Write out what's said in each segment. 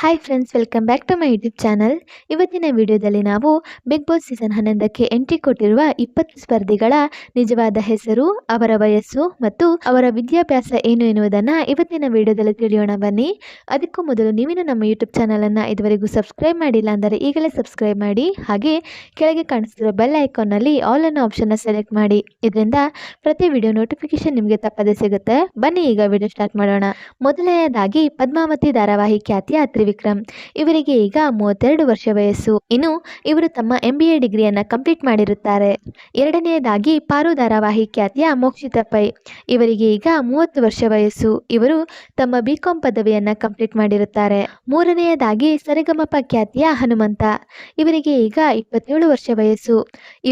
Hi friends welcome back to my YouTube channel ಇವತ್ತಿನ ವಿಡಿಯೋದಲ್ಲಿ ನಾವು ಬಿಗ್ ಬಾಸ್ ಸೀಸನ್ ಹನ್ನೊಂದಕ್ಕೆ ಎಂಟ್ರಿ ಕೊಟ್ಟಿರುವ ಇಪ್ಪತ್ತು ಸ್ಪರ್ಧಿಗಳ ನಿಜವಾದ ಹೆಸರು, ಅವರ ವಯಸ್ಸು ಮತ್ತು ಅವರ ವಿದ್ಯಾಭ್ಯಾಸ ಏನು ಎನ್ನುವುದನ್ನು ಇವತ್ತಿನ ವಿಡಿಯೋದಲ್ಲಿ ತಿಳಿಯೋಣ. ಬನ್ನಿ, ಅದಕ್ಕೂ ಮೊದಲು ನೀವೇನು ನಮ್ಮ ಯೂಟ್ಯೂಬ್ ಚಾನಲನ್ನು ಇದುವರೆಗೂ ಸಬ್ಸ್ಕ್ರೈಬ್ ಮಾಡಿಲ್ಲ ಅಂದರೆ ಈಗಲೇ ಸಬ್ಸ್ಕ್ರೈಬ್ ಮಾಡಿ. ಹಾಗೆ ಕೆಳಗೆ ಕಾಣಿಸ್ತಿರೋ ಬೆಲ್ ಐಕಾನ್ನಲ್ಲಿ ಆಲ್ ಅನ್ನೋ ಆಪ್ಷನ್ನ ಸೆಲೆಕ್ಟ್ ಮಾಡಿ. ಇದರಿಂದ ಪ್ರತಿ ವಿಡಿಯೋ ನೋಟಿಫಿಕೇಶನ್ ನಿಮಗೆ ತಪ್ಪದೇ ಸಿಗುತ್ತೆ. ಬನ್ನಿ, ಈಗ ವಿಡಿಯೋ ಸ್ಟಾರ್ಟ್ ಮಾಡೋಣ. ಮೊದಲನೆಯದಾಗಿ ಪದ್ಮಾವತಿ ಧಾರಾವಾಹಿ ಖ್ಯಾತಿಯ ತ್ರಿವಿಕ್ರಮ್ ಇವರಿಗೆ ಈಗ ಮೂವತ್ತೆರಡು ವರ್ಷ ವಯಸ್ಸು. ಇನ್ನು ಇವರು ತಮ್ಮ ಎಂ ಬಿ ಎ ಡಿಗ್ರಿಯನ್ನು ಕಂಪ್ಲೀಟ್ ಮಾಡಿರುತ್ತಾರೆ. ಎರಡನೆಯದಾಗಿ ಪಾರು ಧಾರಾವಾಹಿ ಖ್ಯಾತಿಯ ಮೋಕ್ಷಿತ ಪೈ ಇವರಿಗೆ ಈಗ ಮೂವತ್ತು ವರ್ಷ ವಯಸ್ಸು. ಇವರು ತಮ್ಮ ಬಿ ಕಾಂ ಪದವಿಯನ್ನ ಕಂಪ್ಲೀಟ್ ಮಾಡಿರುತ್ತಾರೆ. ಮೂರನೆಯದಾಗಿ ಸರಿಗಮಪ ಖ್ಯಾತಿಯ ಹನುಮಂತ. ಇವರಿಗೆ ಈಗ ಇಪ್ಪತ್ತೇಳು ವರ್ಷ ವಯಸ್ಸು.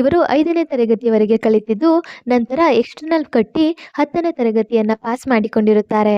ಇವರು ಐದನೇ ತರಗತಿಯವರೆಗೆ ಕಲಿತಿದ್ದು ನಂತರ ಎಕ್ಸ್ಟರ್ನಲ್ ಕಟ್ಟಿ ಹತ್ತನೇ ತರಗತಿಯನ್ನ ಪಾಸ್ ಮಾಡಿಕೊಂಡಿರುತ್ತಾರೆ.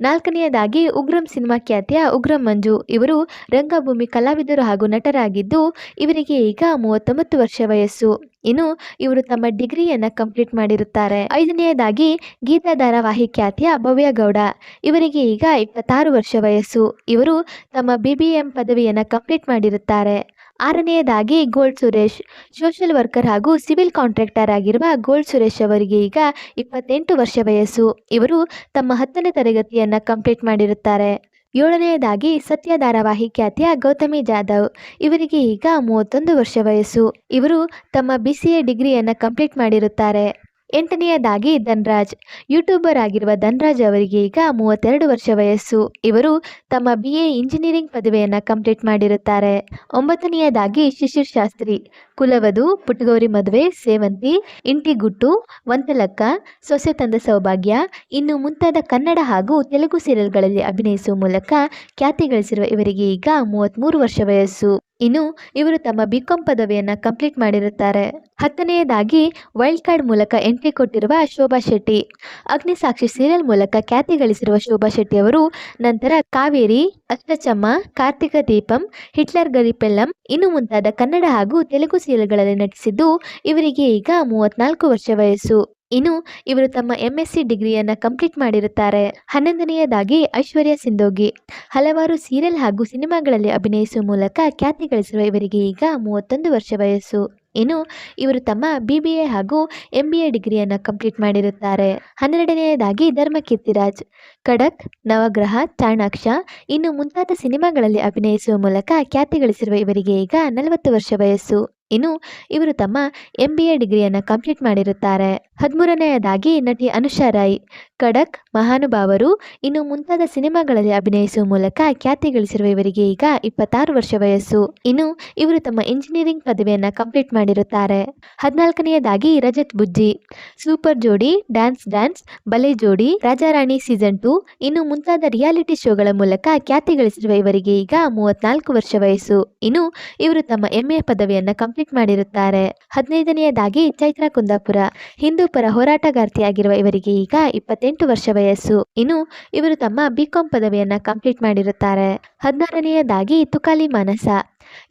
ನಾಲ್ಕನೆಯದಾಗಿ ಉಗ್ರಂ ಸಿನಿಮಾ ಖ್ಯಾತಿಯ ಉಗ್ರಂ ಮಂಜು. ಇವರು ರಂಗಭೂಮಿ ಕಲಾವಿದರು ಹಾಗೂ ನಟರಾಗಿದ್ದು, ಇವರಿಗೆ ಈಗ ಮೂವತ್ತೊಂಬತ್ತು ವರ್ಷ ವಯಸ್ಸು. ಇನ್ನು ಇವರು ತಮ್ಮ ಡಿಗ್ರಿಯನ್ನು ಕಂಪ್ಲೀಟ್ ಮಾಡಿರುತ್ತಾರೆ. ಐದನೆಯದಾಗಿ ಗೀತಾ ಧಾರಾವಾಹಿ ಖ್ಯಾತಿಯ ಭವ್ಯಗೌಡ ಇವರಿಗೆ ಈಗ ಇಪ್ಪತ್ತಾರು ವರ್ಷ ವಯಸ್ಸು. ಇವರು ತಮ್ಮ ಬಿ ಬಿ ಎಂ ಪದವಿಯನ್ನು ಕಂಪ್ಲೀಟ್ ಮಾಡಿರುತ್ತಾರೆ. ಆರನೆಯದಾಗಿ ಗೋಲ್ಡ್ ಸುರೇಶ್. ಸೋಷಿಯಲ್ ವರ್ಕರ್ ಹಾಗೂ ಸಿವಿಲ್ ಕಾಂಟ್ರಾಕ್ಟರ್ ಆಗಿರುವ ಗೋಲ್ಡ್ ಸುರೇಶ್ ಅವರಿಗೆ ಈಗ ಇಪ್ಪತ್ತೆಂಟು ವರ್ಷ ವಯಸ್ಸು. ಇವರು ತಮ್ಮ ಹತ್ತನೇ ತರಗತಿಯನ್ನು ಕಂಪ್ಲೀಟ್ ಮಾಡಿರುತ್ತಾರೆ. ಏಳನೆಯದಾಗಿ ಸತ್ಯ ಧಾರಾವಾಹಿ ಖ್ಯಾತಿಯ ಗೌತಮಿ ಜಾಧವ್. ಇವರಿಗೆ ಈಗ ಮೂವತ್ತೊಂದು ವರ್ಷ ವಯಸ್ಸು. ಇವರು ತಮ್ಮ ಬಿ ಸಿ ಎ ಡಿಗ್ರಿಯನ್ನು ಕಂಪ್ಲೀಟ್ ಮಾಡಿರುತ್ತಾರೆ. ಎಂಟನೆಯದಾಗಿ ಧನ್ರಾಜ್. ಯೂಟ್ಯೂಬರ್ ಆಗಿರುವ ಧನ್ರಾಜ್ ಅವರಿಗೆ ಈಗ ಮೂವತ್ತೆರಡು ವರ್ಷ ವಯಸ್ಸು. ಇವರು ತಮ್ಮ ಬಿ ಎ ಇಂಜಿನಿಯರಿಂಗ್ ಪದವಿಯನ್ನು ಕಂಪ್ಲೀಟ್ ಮಾಡಿರುತ್ತಾರೆ. ಒಂಬತ್ತನೆಯದಾಗಿ ಶಿಶಿರ್ ಶಾಸ್ತ್ರಿ ಕುಲವಧು, ಪುಟ್ಟಗೌರಿ ಮದುವೆ, ಸೇವಂತಿ ಇಂಟಿಗುಟ್ಟು ವಂತಲಕ್ಕ, ಸೊಸೆ ತಂದ ಸೌಭಾಗ್ಯ. ಇನ್ನು ಮುಂತಾದ ಕನ್ನಡ ಹಾಗೂ ತೆಲುಗು ಸೀರಿಯಲ್ಗಳಲ್ಲಿ ಅಭಿನಯಿಸುವ ಮೂಲಕ ಖ್ಯಾತಿ ಗಳಿಸಿರುವ ಇವರಿಗೆ ಈಗ ಮೂವತ್ತ್ಮೂರು ವರ್ಷ ವಯಸ್ಸು. ಇನ್ನು ಇವರು ತಮ್ಮ ಬಿಕಾಂ ಪದವಿಯನ್ನು ಕಂಪ್ಲೀಟ್ ಮಾಡಿರುತ್ತಾರೆ. ಹತ್ತನೆಯದಾಗಿ ವೈಲ್ಡ್ ಕಾರ್ಡ್ ಮೂಲಕ ಎಂಟ್ರಿ ಕೊಟ್ಟಿರುವ ಶೋಭಾ ಶೆಟ್ಟಿ. ಅಗ್ನಿಸಾಕ್ಷಿ ಸೀರಿಯಲ್ ಮೂಲಕ ಖ್ಯಾತಿ ಗಳಿಸಿರುವ ಶೋಭಾ ಶೆಟ್ಟಿ ಅವರು ನಂತರ ಕಾವೇರಿ, ಅಷ್ಟಚಮ್ಮ, ಕಾರ್ತಿಕ ದೀಪಂ, ಹಿಟ್ಲರ್ ಗರಿಪೆಲ್ಲಂ ಇನ್ನು ಮುಂತಾದ ಕನ್ನಡ ಹಾಗೂ ತೆಲುಗು ಸೀರಿಯಲ್ಗಳಲ್ಲಿ ನಟಿಸಿದ್ದು ಇವರಿಗೆ ಈಗ ಮೂವತ್ನಾಲ್ಕು ವರ್ಷ ವಯಸ್ಸು. ಇನ್ನು ಇವರು ತಮ್ಮ ಎಂಎಸ್ಸಿ ಡಿಗ್ರಿಯನ್ನು ಕಂಪ್ಲೀಟ್ ಮಾಡಿರುತ್ತಾರೆ. ಹನ್ನೊಂದನೆಯದಾಗಿ ಐಶ್ವರ್ಯ ಸಿಂಧೋಗಿ ಹಲವಾರು ಸೀರಿಯಲ್ ಹಾಗೂ ಸಿನಿಮಾಗಳಲ್ಲಿ ಅಭಿನಯಿಸುವ ಮೂಲಕ ಖ್ಯಾತಿ ಗಳಿಸಿರುವ ಇವರಿಗೆ ಈಗ ಮೂವತ್ತೊಂದು ವರ್ಷ ವಯಸ್ಸು. ಇನ್ನು ಇವರು ತಮ್ಮ ಬಿ ಬಿ ಎ ಹಾಗೂ ಎಂ ಬಿ ಎ ಡಿಗ್ರಿಯನ್ನು ಕಂಪ್ಲೀಟ್ ಮಾಡಿರುತ್ತಾರೆ. ಹನ್ನೆರಡನೆಯದಾಗಿ ಧರ್ಮಕೀರ್ತಿರಾಜ್ ಖಡಕ್, ನವಗ್ರಹ, ಚಾಣಾಕ್ಷ ಇನ್ನು ಮುಂತಾದ ಸಿನಿಮಾಗಳಲ್ಲಿ ಅಭಿನಯಿಸುವ ಮೂಲಕ ಖ್ಯಾತಿ ಗಳಿಸಿರುವ ಇವರಿಗೆ ಈಗ ನಲವತ್ತು ವರ್ಷ ವಯಸ್ಸು. ಇನ್ನು ಇವರು ತಮ್ಮ ಎಂ ಬಿ ಎ ಡಿಗ್ರಿಯನ್ನು ಕಂಪ್ಲೀಟ್ ಮಾಡಿರುತ್ತಾರೆ. ಹದಿಮೂರನೆಯದಾಗಿ ನಟಿ ಅನುಷಾ ರಾಯ್ ಖಡಕ್ ಮಹಾನುಭಾವರು ಇನ್ನು ಮುಂತಾದ ಸಿನಿಮಾಗಳಲ್ಲಿ ಅಭಿನಯಿಸುವ ಮೂಲಕ ಖ್ಯಾತಿ ಗಳಿಸಿರುವ ಇವರಿಗೆ ಈಗ ಇಪ್ಪತ್ತಾರು ವರ್ಷ ವಯಸ್ಸು. ಇನ್ನು ಇವರು ತಮ್ಮ ಇಂಜಿನಿಯರಿಂಗ್ ಪದವಿಯನ್ನು ಕಂಪ್ಲೀಟ್ ಮಾಡಿರುತ್ತಾರೆ. ಹದಿನಾಲ್ಕನೆಯದಾಗಿ Rajat Bujji, super Jodi, dance dance, Bale Jodi, Rajarani season two, ಇನ್ನು ಮುಂತಾದ ರಿಯಾಲಿಟಿ ಶೋಗಳ ಮೂಲಕ ಖ್ಯಾತಿ ಗಳಿಸಿರುವ ಇವರಿಗೆ ಈಗ ಮೂವತ್ನಾಲ್ಕು ವರ್ಷ ವಯಸ್ಸು. ಇನ್ನು ಇವರು ತಮ್ಮ ಎಂಎ ಪದವಿಯನ್ನು ಕಂಪ್ಲೀಟ್ ಮಾಡಿರುತ್ತಾರೆ. ಹದಿನೈದನೆಯದಾಗಿ ಚೈತ್ರ ಕುಂದಾಪುರ. ಹಿಂದೂ ಪರ ಹೋರಾಟಗಾರ್ತಿಯಾಗಿರುವ ಇವರಿಗೆ ಈಗ ಇಪ್ಪತ್ತೆಂಟು ವರ್ಷ ವಯಸ್ಸು. ಇನ್ನು ಇವರು ತಮ್ಮ ಬಿಕಾಂ ಪದವಿಯನ್ನ ಕಂಪ್ಲೀಟ್ ಮಾಡಿರುತ್ತಾರೆ. ಹದಿನಾರನೆಯದಾಗಿ ತುಕಾಲಿ ಮಾನಸ.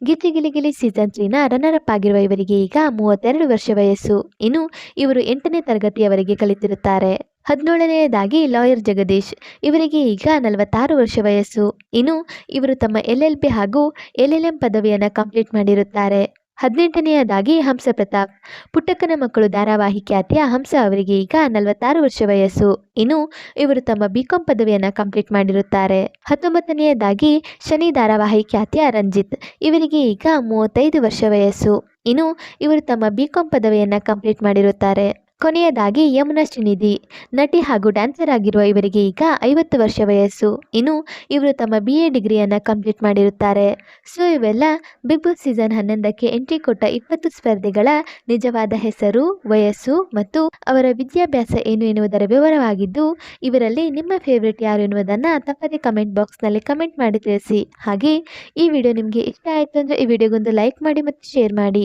ಗಿಲಿಗಿಲಿ ಸೀಸನ್ ತ್ರೀನ ರನ್ನರ್ ಅಪ್ ಆಗಿರುವ ಇವರಿಗೆ ಈಗ ಮೂವತ್ತೆರಡು ವರ್ಷ ವಯಸ್ಸು. ಇನ್ನು ಇವರು ಎಂಟನೇ ತರಗತಿಯವರೆಗೆ ಕಲಿತಿರುತ್ತಾರೆ. ಹದಿನೇಳನೆಯದಾಗಿ ಲಾಯರ್ ಜಗದೀಶ್. ಇವರಿಗೆ ಈಗ ನಲವತ್ತಾರು ವರ್ಷ ವಯಸ್ಸು. ಇನ್ನು ಇವರು ತಮ್ಮ ಎಲ್ ಎಲ್ ಬಿ ಹಾಗೂ ಎಲ್ ಎಲ್ ಎಂ ಪದವಿಯನ್ನು ಕಂಪ್ಲೀಟ್ ಮಾಡಿರುತ್ತಾರೆ. ಹದಿನೆಂಟನೆಯದಾಗಿ ಹಂಸ ಪ್ರತಾಪ್ ಪುಟ್ಟಕ್ಕನ ಮಕ್ಕಳು ಧಾರಾವಾಹಿ ಖ್ಯಾತಿಯ ಹಂಸ ಅವರಿಗೆ ಈಗ ನಲವತ್ತಾರು ವರ್ಷ ವಯಸ್ಸು. ಇನ್ನು ಇವರು ತಮ್ಮ ಬಿಕಾಂ ಪದವಿಯನ್ನು ಕಂಪ್ಲೀಟ್ ಮಾಡಿರುತ್ತಾರೆ. ಹತ್ತೊಂಬತ್ತನೆಯದಾಗಿ ಶನಿ ಧಾರಾವಾಹಿ ಖ್ಯಾತಿಯ ರಂಜಿತ್, ಇವರಿಗೆ ಈಗ ಮೂವತ್ತೈದು ವರ್ಷ ವಯಸ್ಸು. ಇನ್ನು ಇವರು ತಮ್ಮ ಬಿಕಾಂ ಪದವಿಯನ್ನು ಕಂಪ್ಲೀಟ್ ಮಾಡಿರುತ್ತಾರೆ. ಕೊನೆಯದಾಗಿ ಯಮುನಾ ಶ್ರೀನಿಧಿ ನಟಿ ಹಾಗೂ ಡ್ಯಾನ್ಸರ್ ಆಗಿರುವ ಇವರಿಗೆ ಈಗ ಐವತ್ತು ವರ್ಷ ವಯಸ್ಸು. ಇನ್ನು ಇವರು ತಮ್ಮ ಬಿ ಎ ಡಿಗ್ರಿಯನ್ನು ಕಂಪ್ಲೀಟ್ ಮಾಡಿರುತ್ತಾರೆ. ಸೊ ಇವೆಲ್ಲ ಬಿಗ್ ಬಾಸ್ ಸೀಸನ್ ಹನ್ನೊಂದಕ್ಕೆ ಎಂಟ್ರಿ ಕೊಟ್ಟ ಇಪ್ಪತ್ತು ಸ್ಪರ್ಧಿಗಳ ನಿಜವಾದ ಹೆಸರು, ವಯಸ್ಸು ಮತ್ತು ಅವರ ವಿದ್ಯಾಭ್ಯಾಸ ಏನು ಎನ್ನುವುದರ ವಿವರವಾಗಿದ್ದು, ಇವರಲ್ಲಿ ನಿಮ್ಮ ಫೇವ್ರೆಟ್ ಯಾರು ಎನ್ನುವುದನ್ನು ತಪ್ಪದೇ ಕಮೆಂಟ್ ಬಾಕ್ಸ್ನಲ್ಲಿ ಕಮೆಂಟ್ ಮಾಡಿ ತಿಳಿಸಿ. ಹಾಗೆ ಈ ವಿಡಿಯೋ ನಿಮಗೆ ಇಷ್ಟ ಆಯಿತು ಅಂದರೆ ಈ ವಿಡಿಯೋಗೊಂದು ಲೈಕ್ ಮಾಡಿ ಮತ್ತು ಶೇರ್ ಮಾಡಿ.